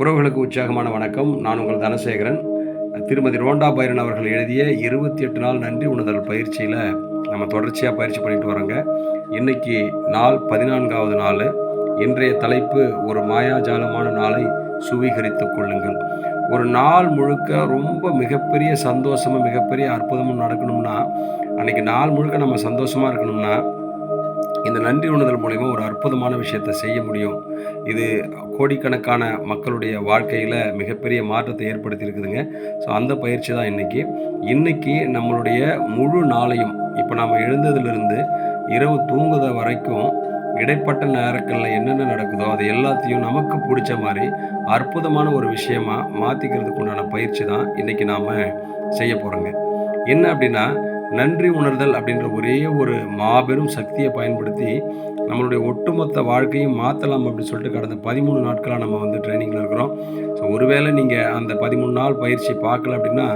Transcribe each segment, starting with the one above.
உறவுகளுக்கு உற்சாகமான வணக்கம். நான் உங்கள் தனசேகரன். திருமதி ரோண்டா பைரன் அவர்கள் எழுதிய இருபத்தி எட்டு நாள் நன்றி உணர்தல் பயிற்சியில் நம்ம தொடர்ச்சியாக பயிற்சி பண்ணிட்டு வரோங்க. இன்னைக்கு நாள் பதினான்காவது நாள். இன்றைய தலைப்பு ஒரு மாயாஜாலமான நாளை சுவீகரித்து கொள்ளுங்கள். ஒரு நாள் முழுக்க ரொம்ப மிகப்பெரிய சந்தோஷமும் மிகப்பெரிய அற்புதமும் நடக்கணும்னா அன்னைக்கு நாள் முழுக்க நம்ம சந்தோஷமாக இருக்கணும்னா இந்த நன்றி உணர்தல் மூலிமா ஒரு அற்புதமான விஷயத்தை செய்ய முடியும். இது கோடிக்கணக்கான மக்களுடைய வாழ்க்கையில் மிகப்பெரிய மாற்றத்தை ஏற்படுத்தியிருக்குதுங்க. ஸோ அந்த பயிற்சி தான் இன்றைக்கி இன்றைக்கி நம்மளுடைய முழு நாளையும் இப்போ நாம் எழுந்ததுலேருந்து இரவு தூங்குத வரைக்கும் இடைப்பட்ட நேரங்களில் என்னென்ன நடக்குதோ அது எல்லாத்தையும் நமக்கு பிடிச்ச மாதிரி அற்புதமான ஒரு விஷயமா மாற்றிக்கிறதுக்கு உண்டான பயிற்சி தான் இன்றைக்கி நாம் செய்ய போகிறோங்க என்ன அப்படின்னா நன்றி உணர்தல் அப்படின்ற ஒரே ஒரு மாபெரும் சக்தியை பயன்படுத்தி நம்மளுடைய ஒட்டுமொத்த வாழ்க்கையும் மாற்றலாம் அப்படின்னு சொல்லிட்டு கடந்த பதிமூணு நாட்களாக நம்ம வந்து ட்ரைனிங்கில் இருக்கிறோம். ஸோ ஒருவேளை நீங்கள் அந்த பதிமூணு நாள் பயிற்சி பார்க்கல அப்படின்னா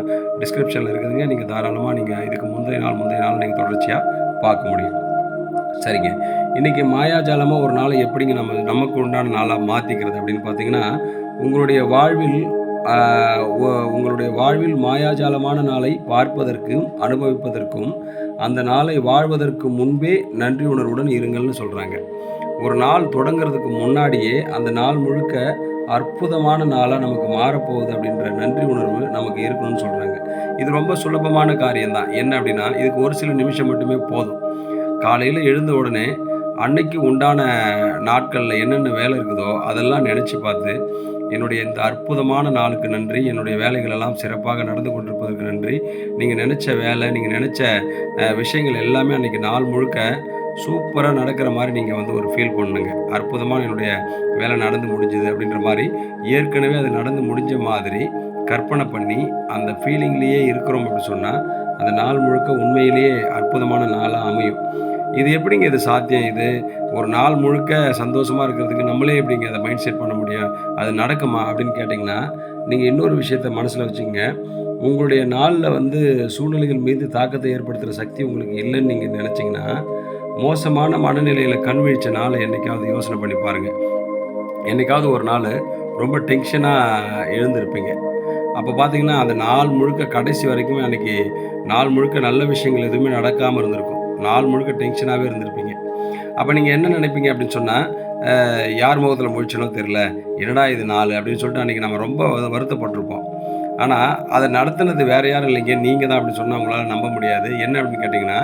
டிஸ்கிரிப்ஷனில் இருக்குதுங்க. நீங்கள் தாராளமாக நீங்கள் இதுக்கு முந்தைய நாள் முந்தைய நாள் நீங்கள் தொடர்ச்சியாக பார்க்க முடியும். சரிங்க. இன்றைக்கி மாயாஜாலமாக ஒரு நாளை எப்படிங்க நம்ம நமக்கு உண்டான நாளாக மாற்றிக்கிறது அப்படின்னு பார்த்தீங்கன்னா உங்களுடைய வாழ்வில் உங்களுடைய வாழ்வில் மாயாஜாலமான நாளை பார்ப்பதற்கும் அனுபவிப்பதற்கும் அந்த நாளை வாழ்வதற்கு முன்பே நன்றி உணர்வுடன் இருங்கள்னு சொல்கிறாங்க ஒரு நாள் தொடங்குறதுக்கு முன்னாடியே அந்த நாள் முழுக்க அற்புதமான நாளாக நமக்கு மாறப்போகுது அப்படின்ற நன்றி உணர்வு நமக்கு இருக்கணும்னு சொல்கிறாங்க இது ரொம்ப சுலபமான காரியம்தான். என்ன அப்படின்னா இதுக்கு ஒரு சில நிமிஷம் மட்டுமே போதும். காலையில் எழுந்த உடனே அன்னைக்கு உண்டான நாட்களில் என்னென்ன வேலை இருக்குதோ அதெல்லாம் நினச்சி பார்த்து என்னுடைய இந்த அற்புதமான நாளுக்கு நன்றி. என்னுடைய வேலைகள் எல்லாம் சிறப்பாக நடந்து கொண்டிருப்பதற்கு நன்றி. நீங்கள் நினச்ச வேலை நீங்கள் நினச்ச விஷயங்கள் எல்லாமே அன்றைக்கி நாள் முழுக்க சூப்பராக நடக்கிற மாதிரி நீங்கள் வந்து ஒரு ஃபீல் பண்ணுங்க. அற்புதமாக என்னுடைய வேலை நடந்து முடிஞ்சுது அப்படின்ற மாதிரி ஏற்கனவே அது நடந்து முடிஞ்ச மாதிரி கற்பனை பண்ணி அந்த ஃபீலிங்லேயே இருக்கிறோம் அப்படின்னு சொன்னால் அந்த நாள் முழுக்க உண்மையிலேயே அற்புதமான நாளாக அமையும். இது எப்படிங்க இது சாத்தியம்? இது ஒரு நாள் முழுக்க சந்தோஷமாக இருக்கிறதுக்கு நம்மளே எப்படிங்க அதை மைண்ட் செட் பண்ண முடியும்? அது நடக்குமா? அப்படின்னு கேட்டிங்கன்னா நீங்கள் இன்னொரு விஷயத்த மனசில் வச்சுங்க உங்களுடைய நாளில் வந்து சூழ்நிலைகள் மீது தாக்கத்தை ஏற்படுத்துகிற சக்தி உங்களுக்கு இல்லைன்னு நீங்கள் நினச்சிங்கன்னா மோசமான மனநிலையில் கண் வீழ்ச்ச நாளை என்னைக்காவது யோசனை பண்ணி பாருங்கள் என்னைக்காவது ஒரு நாள் ரொம்ப டென்ஷனாக எழுந்திருப்பீங்க. அப்போ பார்த்தீங்கன்னா அந்த நாள் முழுக்க கடைசி வரைக்குமே அன்றைக்கி நாள் முழுக்க நல்ல விஷயங்கள் எதுவுமே நடக்காமல் இருந்திருக்கும். நாள் முழுக்க டென்ஷனாகவே இருந்திருப்பீங்க. அப்போ நீங்கள் என்ன நினைப்பீங்க அப்படின்னு சொன்னால் யார் முகத்தில் முழிச்சனோ தெரில என்னடா இது நாள் அப்படின்னு சொல்லிட்டு அன்றைக்கி நம்ம ரொம்ப வருத்தப்பட்டிருப்போம். ஆனால் அதை நடத்துனது வேறு யாரும் இல்லைங்க நீங்கள் தான் அப்படின்னு சொன்னால் உங்களால் நம்ப முடியாது. என்ன அப்படின்னு கேட்டிங்கன்னா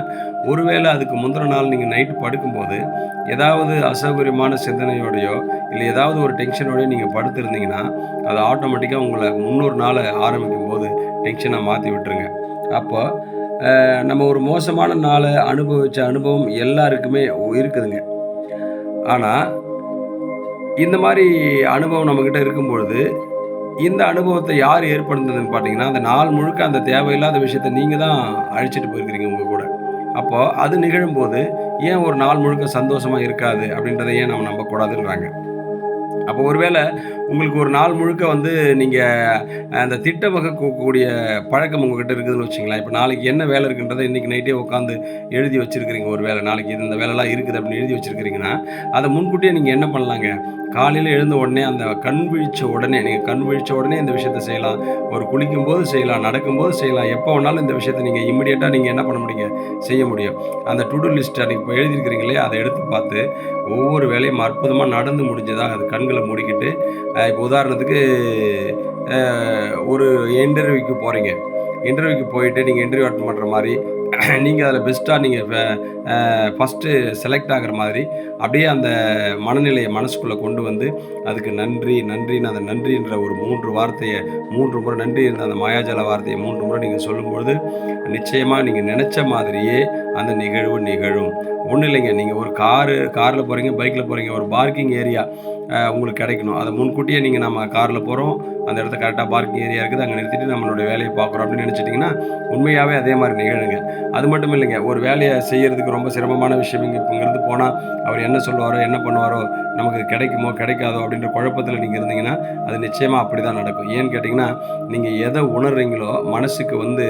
ஒருவேளை அதுக்கு முந்தின நாள் நீங்கள் நைட்டு படுக்கும்போது ஏதாவது அசௌகரியமான சிந்தனையோடையோ இல்லை ஏதாவது ஒரு டென்ஷனோடையோ நீங்கள் படுத்திருந்தீங்கன்னா அது ஆட்டோமேட்டிக்காக உங்களை முன்னூறு நாள் ஆரம்பிக்கும் போது டென்ஷனை மாற்றி விட்டுருங்க. அப்போ நம்ம ஒரு மோசமான நாளை அனுபவித்த அனுபவம் எல்லாருக்குமே இருக்குதுங்க. ஆனால் இந்த மாதிரி அனுபவம் நம்மக்கிட்ட இருக்கும் பொழுது இந்த அனுபவத்தை யார் ஏற்படுத்துனதுன்னு பார்த்தீங்கன்னா அந்த நாள் முழுக்க அந்த தேவையில்லாத விஷயத்தை நீங்கள் தான் அழிச்சிட்டு போயிருக்கிறீங்க உங்கள் கூட. அப்போது அது நிகழும்போது ஏன் ஒரு நாள் முழுக்க சந்தோஷமாக இருக்காது அப்படின்றத ஏன் நம்ம நம்பக்கூடாதுன்றாங்க. அப்போ ஒருவேளை உங்களுக்கு ஒரு நாள் முழுக்க வந்து நீங்கள் அந்த திட்ட வகுக்கக்கூடிய பழக்கம் உங்ககிட்ட இருக்குதுன்னு வச்சுங்களேன் இப்போ நாளைக்கு என்ன வேலை இருக்குன்றதை இன்றைக்கி நைட்டே உட்காந்து எழுதி வச்சுருக்கிறீங்க ஒரு வேலை. நாளைக்கு இது இந்த வேலைலாம் இருக்குது அப்படின்னு எழுதி வச்சுருக்கிறீங்கன்னா அதை முன்கூட்டியே நீங்கள் என்ன பண்ணலாங்க? காலையில் எழுந்த உடனே அந்த கண் விழிச்ச உடனே நீங்கள் கண் விழிச்ச உடனே இந்த விஷயத்தை செய்யலாம். ஒரு குளிக்கும் போது செய்யலாம் நடக்கும்போது செய்யலாம். எப்போ வேணாலும் இந்த விஷயத்தை நீங்கள் இம்மிடியேட்டாக நீங்கள் என்ன பண்ண முடியுங்க? செய்ய முடியும். அந்த டு டூ லிஸ்ட்டை நீங்கள் இப்போ எழுதியிருக்கிறீங்களே அதை எடுத்து பார்த்து ஒவ்வொரு வேலையும் அற்புதமாக நடந்து முடிஞ்சதாக அது கண்களை மூடிக்கிட்டு இப்போ உதாரணத்துக்கு ஒரு இன்டர்வியூக்கு போகிறீங்க இன்டர்வியூக்கு போயிட்டு நீங்கள் இன்டர்வியூ அட்டன் பண்ணுற மாதிரி நீங்கள் அதில் பெஸ்ட்டாக நீங்கள் ஃபஸ்ட்டு செலக்ட் ஆகிற மாதிரி அப்படியே அந்த மனநிலையை மனசுக்குள்ளே கொண்டு வந்து அதுக்கு நன்றி நன்றின்னு அந்த நன்றின்ற ஒரு மூன்று வார்த்தையை மூன்று முறை நன்றி இருந்த அந்த மாயாஜால வார்த்தையை மூன்று முறை நீங்கள் சொல்லும்பொழுது நிச்சயமாக நீங்கள் நினச்ச மாதிரியே அந்த நிகழ்வு நிகழும். ஒன்றும் இல்லைங்க. நீங்கள் ஒரு காரு காரில் போகிறீங்க பைக்கில் போகிறீங்க ஒரு பார்க்கிங் ஏரியா உங்களுக்கு கிடைக்கணும். அதை முன்கூட்டியே நீங்கள் நம்ம காரில் போகிறோம் அந்த இடத்த கரெக்டாக பார்க்கிங் ஏரியா இருக்குது. அங்கே நிறுத்திட்டு நம்மளுடைய வேலையை பார்க்குறோம் அப்படின்னு நினச்சிட்டிங்கன்னா உண்மையாகவே அதே மாதிரி நிகழுங்க. அது மட்டும் இல்லைங்க. ஒரு வேலையை செய்கிறதுக்கு ரொம்ப சிரமமான விஷயம் இங்கே இங்கேருந்து போனால் அவர் என்ன சொல்லுவாரோ என்ன பண்ணுவாரோ நமக்கு கிடைக்குமோ கிடைக்காதோ அப்படின்ற குழப்பத்தில் நீங்கள் இருந்தீங்கன்னா அது நிச்சயமாக அப்படி தான் நடக்கும். ஏன்னு கேட்டிங்கன்னா நீங்கள் எதை உணர்றீங்களோ மனசுக்கு வந்து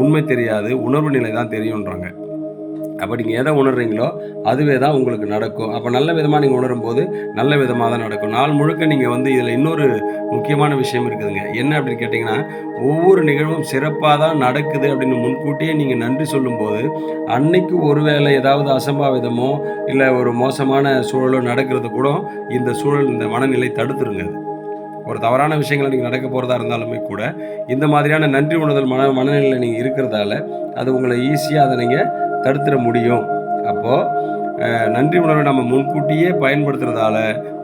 உண்மை தெரியாது உணர்வு நிலை தான் தெரியுன்றாங்க அப்போ நீங்கள் எதை உணர்றீங்களோ அதுவே தான் உங்களுக்கு நடக்கும். அப்போ நல்ல விதமாக நீங்கள் உணரும் போது நல்ல விதமாக தான் நடக்கும். நாள் முழுக்க நீங்கள் வந்து இதில் இன்னொரு முக்கியமான விஷயம் இருக்குதுங்க. என்ன அப்படின்னு கேட்டிங்கன்னா ஒவ்வொரு நிகழ்வும் சிறப்பாக தான் நடக்குது அப்படின்னு முன்கூட்டியே நீங்கள் நன்றி சொல்லும்போது அன்னைக்கு ஒருவேளை ஏதாவது அசம்பாவிதமோ இல்லை ஒரு மோசமான சூழலோ நடக்கிறது கூட இந்த சூழல் இந்த மனநிலை தடுத்துருங்க. ஒரு தவறான விஷயங்கள் நீங்கள் நடக்க போகிறதா இருந்தாலுமே கூட இந்த மாதிரியான நன்றி உணர்தல் மன மனநிலையில் நீங்கள் இருக்கிறதால அது உங்களை ஈஸியாக அதை நீங்கள் தடுத்துட முடியும். அப்போது நன்றி உணர்வை நம்ம முன்கூட்டியே பயன்படுத்துறதால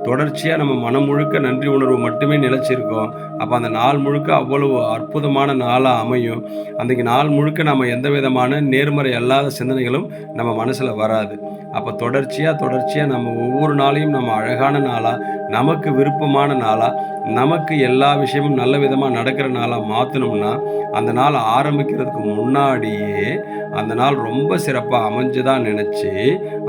தொடர்ச்சியாக நம்ம மனம் முழுக்க நன்றி உணர்வு மட்டுமே நிலைச்சிருக்கோம். அப்போ அந்த நாள் முழுக்க அவ்வளவு அற்புதமான நாளாக அமையும். அன்றைக்கு நாள் முழுக்க நம்ம எந்த விதமான நேர்மறை அல்லாத சிந்தனைகளும் நம்ம மனசில் வராது. அப்போ தொடர்ச்சியாக தொடர்ச்சியாக நம்ம ஒவ்வொரு நாளையும் நம்ம அழகான நாளாக நமக்கு விருப்பமான நாளாக நமக்கு எல்லா விஷயமும் நல்ல விதமாக நடக்கிற நாளாக மாற்றணும்னா அந்த நாள் ஆரம்பிக்கிறதுக்கு முன்னாடியே அந்த நாள் ரொம்ப சிறப்பாக அமைஞ்சுதான் நினச்சி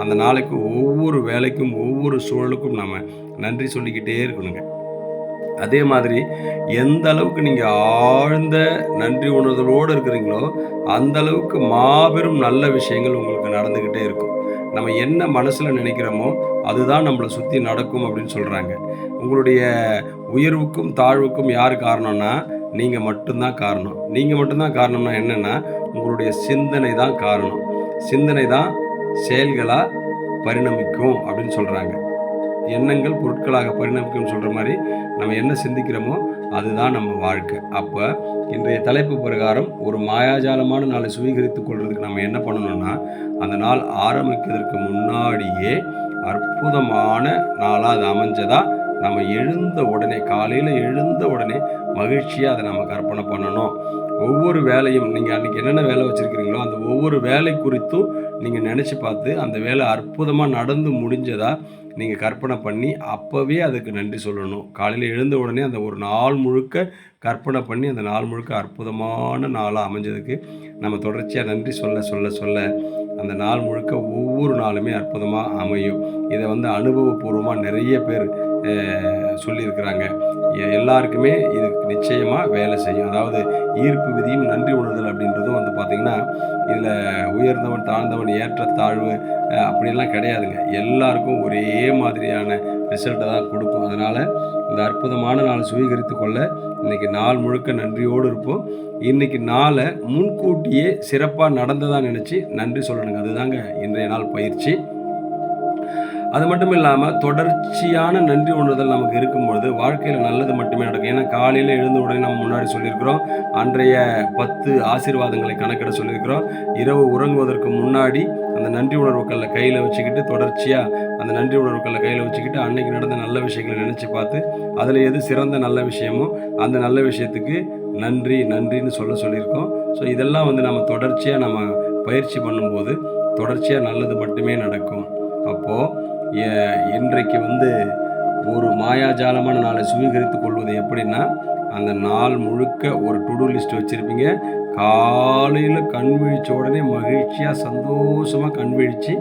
அந்த நாளைக்கு ஒவ்வொரு வேலைக்கும் ஒவ்வொரு சூழலுக்கும் நம்ம நன்றி சொல்லிக்கிட்டே இருக்கணுங்க. அதே மாதிரி எந்த அளவுக்கு நீங்கள் ஆழ்ந்த நன்றி உணர்தலோடு இருக்கிறீங்களோ அந்த அளவுக்கு மாபெரும் நல்ல விஷயங்கள் உங்களுக்கு நடந்துக்கிட்டே இருக்கும். நம்ம என்ன மனசில் நினைக்கிறோமோ அதுதான் நம்மளை சுற்றி நடக்கும் அப்படின்னு சொல்கிறாங்க உங்களுடைய உயர்வுக்கும் தாழ்வுக்கும் யார் காரணம்னா நீங்கள் மட்டும்தான் காரணம். நீங்கள் மட்டும்தான் காரணம்னா என்னென்னா உங்களுடைய சிந்தனை தான் காரணம். சிந்தனை தான் செயல்களாக பரிணமிக்கும் அப்படின்னு சொல்கிறாங்க எண்ணங்கள் பொருட்களாக பரிணமிக்கும்னு சொல்கிற மாதிரி நம்ம என்ன சிந்திக்கிறோமோ அதுதான் நம்ம வாழ்க்கை. அப்போ இன்றைய தலைப்பு பிரகாரம் ஒரு மாயாஜாலமான நாளை சுவீகரித்து கொள்றதுக்கு நம்ம என்ன பண்ணணும்னா அந்த நாள் ஆரம்பிக்கிறதுக்கு முன்னாடியே அற்புதமான நாளாக அது அமைஞ்சதா நம்ம எழுந்த உடனே காலையில் எழுந்த உடனே மகிழ்ச்சியாக அதை நம்ம கற்பனை பண்ணணும். ஒவ்வொரு வேலையும் நீங்கள் அன்றைக்கி என்னென்ன வேலை வச்சுருக்கிறீங்களோ அந்த ஒவ்வொரு வேலை குறித்தும் நீங்கள் நினச்சி பார்த்து அந்த வேலை அற்புதமாக நடந்து முடிஞ்சதா நீங்கள் கற்பனை பண்ணி அப்போவே அதுக்கு நன்றி சொல்லணும். காலையில் எழுந்த உடனே அந்த ஒரு நாள் முழுக்க கற்பனை பண்ணி அந்த நாள் முழுக்க அற்புதமான நாளாக அமைஞ்சதுக்கு நம்ம தொடர்ச்சியாக நன்றி சொல்ல சொல்ல சொல்ல அந்த நாள் முழுக்க ஒவ்வொரு நாளுமே அற்புதமாக அமையும். இதை வந்து அனுபவபூர்வமாக நிறைய பேர் சொல்லியிருக்கிறாங்க. எல்லாருக்குமே இது நிச்சயமாக வேலை செய்யும். அதாவது ஈர்ப்பு விதியும் நன்றி உணர்தல் அப்படின்றதும் வந்து பார்த்திங்கன்னா இதில் உயர்ந்தவன் தாழ்ந்தவன் ஏற்றத்தாழ்வு தாழ்வு அப்படியெல்லாம் கிடையாதுங்க. எல்லாருக்கும் ஒரே மாதிரியான ரிசல்ட்டை தான் கொடுக்கும். அதனால் இந்த அற்புதமான நாளை சுவீகரித்து கொள்ள இன்றைக்கி நாள் முழுக்க நன்றியோடு இருப்போம். இன்றைக்கி நாளை முன்கூட்டியே சிறப்பாக நடந்ததாக நினச்சி நன்றி சொல்லணுங்க. அதுதாங்க இன்றைய நாள் பயிற்சி. அது மட்டும் இல்லாமல் தொடர்ச்சியான நன்றி உணர்தல் நமக்கு இருக்கும்பொழுது வாழ்க்கையில் நல்லது மட்டுமே நடக்கும். ஏன்னா காலையில் எழுந்த உடனே நம்ம முன்னாடி சொல்லியிருக்கிறோம். அன்றைய பத்து ஆசீர்வாதங்களை கணக்கிட சொல்லியிருக்கிறோம். இரவு உறங்குவதற்கு முன்னாடி அந்த நன்றி உணர்வுக்களை கையில் வச்சுக்கிட்டு தொடர்ச்சியாக அந்த நன்றி உணர்வுக்களை கையில் வச்சுக்கிட்டு அன்னைக்கு நடந்த நல்ல விஷயங்களை நினச்சி பார்த்து அதில் எது சிறந்த நல்ல விஷயமோ அந்த நல்ல விஷயத்துக்கு நன்றி நன்றின்னு சொல்ல சொல்லியிருக்கோம். ஸோ இதெல்லாம் வந்து நம்ம தொடர்ச்சியாக நம்ம பயிற்சி பண்ணும்போது தொடர்ச்சியாக நல்லது மட்டுமே நடக்கும். அப்போது இன்றைக்கு வந்து ஒரு மாயாஜாலமான நாளை சுவீகரித்து கொள்வது எப்படின்னா அந்த நாள் முழுக்க ஒரு டுடூ லிஸ்ட் வச்சுருப்பீங்க. காலையில் கண் விழித்த உடனே மகிழ்ச்சியாக சந்தோஷமாக கண் விழித்து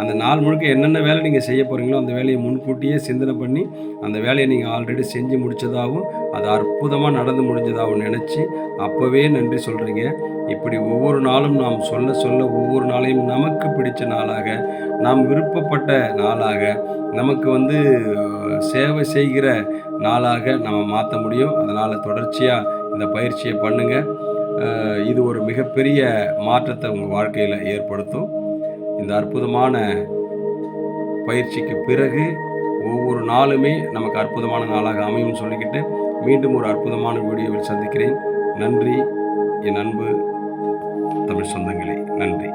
அந்த நாள் முழுக்க என்னென்ன வேலை நீங்கள் செய்ய போகிறீங்களோ அந்த வேலையை முன்கூட்டியே சிந்தனை பண்ணி அந்த வேலையை நீங்கள் ஆல்ரெடி செஞ்சு முடிச்சதாகவும் அது அற்புதமாக நடந்து முடிஞ்சதாகவும் நினச்சி அப்போவே நன்றி சொல்கிறீங்க இப்படி ஒவ்வொரு நாளும் நாம் சொல்ல சொல்ல ஒவ்வொரு நாளையும் நமக்கு பிடிச்ச நாளாக நாம் விருப்பப்பட்ட நாளாக நமக்கு வந்து சேவை செய்கிற நாளாக நம்ம மாற்ற முடியும். அதனால் தொடர்ச்சியாக இந்த பயிற்சியை பண்ணுங்கள் இது ஒரு மிகப்பெரிய மாற்றத்தை உங்கள் வாழ்க்கையில் ஏற்படுத்தும். இந்த அற்புதமான பயிற்சிக்கு பிறகு ஒவ்வொரு நாளுமே நமக்கு அற்புதமான நாளாக அமையும்னு சொல்லிக்கிட்டு மீண்டும் ஒரு அற்புதமான வீடியோவில் சந்திக்கிறேன். நன்றி. என் அன்பு தமிழ் சொந்தங்களே. நன்றி.